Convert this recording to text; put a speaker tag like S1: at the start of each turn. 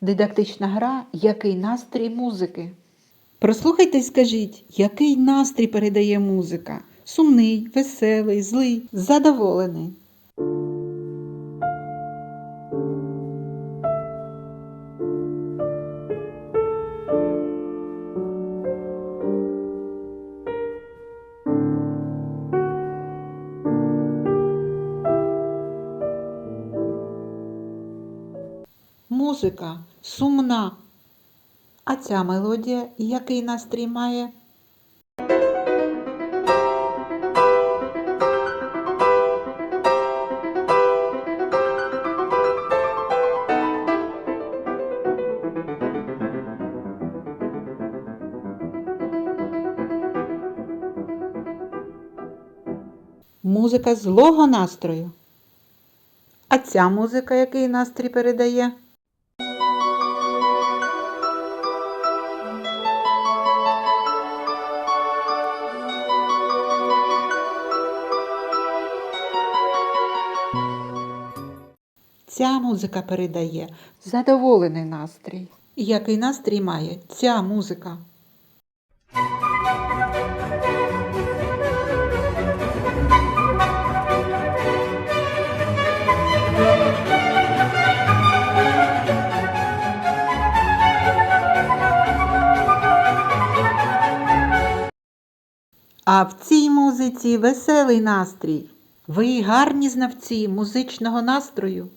S1: Дидактична гра Який настрій музики. Прослухайте й скажіть, який настрій передає музика? Сумний, веселий, злий, задоволений. Музика сумна. А ця мелодія який настрій має? Музика злого настрою. А ця музика який настрій передає? Ця музика передає задоволений настрій. Який настрій має ця музика? А в цій музиці веселий настрій. Ви гарні знавці музичного настрою.